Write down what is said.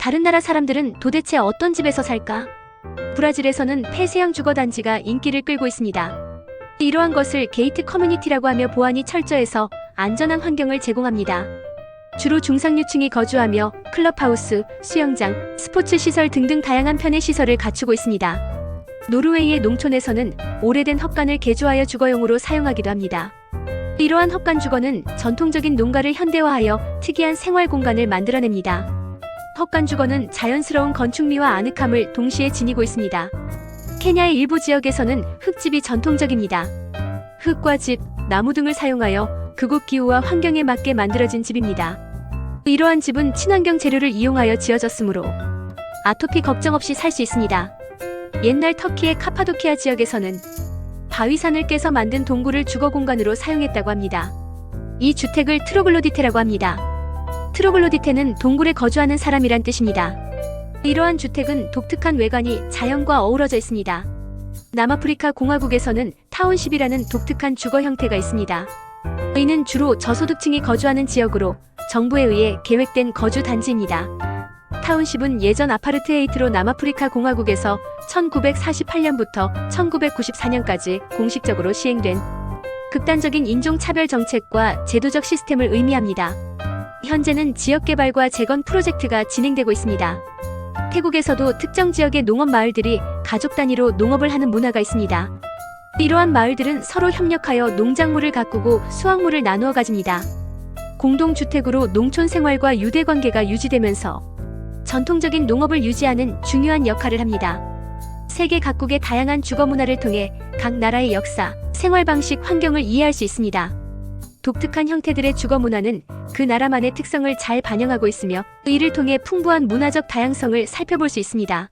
다른 나라 사람들은 도대체 어떤 집에서 살까? 브라질에서는 폐쇄형 주거단지가 인기를 끌고 있습니다. 이러한 것을 게이트 커뮤니티라고 하며 보안이 철저해서 안전한 환경을 제공합니다. 주로 중상류층이 거주하며 클럽하우스, 수영장, 스포츠 시설 등등 다양한 편의 시설을 갖추고 있습니다. 노르웨이의 농촌에서는 오래된 헛간을 개조하여 주거용으로 사용하기도 합니다. 이러한 헛간 주거는 전통적인 농가를 현대화하여 특이한 생활 공간을 만들어냅니다. 헛간 주거는 자연스러운 건축미와 아늑함을 동시에 지니고 있습니다. 케냐의 일부 지역에서는 흙집이 전통적입니다. 흙과 집, 나무 등을 사용하여 그곳 기후와 환경에 맞게 만들어진 집입니다. 이러한 집은 친환경 재료를 이용하여 지어졌으므로 아토피 걱정 없이 살 수 있습니다. 옛날 터키의 카파도키아 지역에서는 바위산을 깨서 만든 동굴을 주거 공간으로 사용했다고 합니다. 이 주택을 트로글로디테라고 합니다. 트로글로디테는 동굴에 거주하는 사람이란 뜻입니다. 이러한 주택은 독특한 외관이 자연과 어우러져 있습니다. 남아프리카 공화국에서는 타운십이라는 독특한 주거 형태가 있습니다. 이는 주로 저소득층이 거주하는 지역으로 정부에 의해 계획된 거주 단지입니다. 타운십은 예전 아파르트헤이트로 남아프리카 공화국에서 1948년부터 1994년까지 공식적으로 시행된 극단적인 인종차별 정책과 제도적 시스템을 의미합니다. 현재는 지역개발과 재건 프로젝트가 진행되고 있습니다. 태국에서도 특정 지역의 농업 마을들이 가족 단위로 농업을 하는 문화가 있습니다. 이러한 마을들은 서로 협력하여 농작물을 가꾸고 수확물을 나누어 가집니다. 공동주택으로 농촌 생활과 유대 관계가 유지되면서 전통적인 농업을 유지하는 중요한 역할을 합니다. 세계 각국의 다양한 주거 문화를 통해 각 나라의 역사, 생활 방식, 환경을 이해할 수 있습니다. 독특한 형태들의 주거 문화는 그 나라만의 특성을 잘 반영하고 있으며 이를 통해 풍부한 문화적 다양성을 살펴볼 수 있습니다.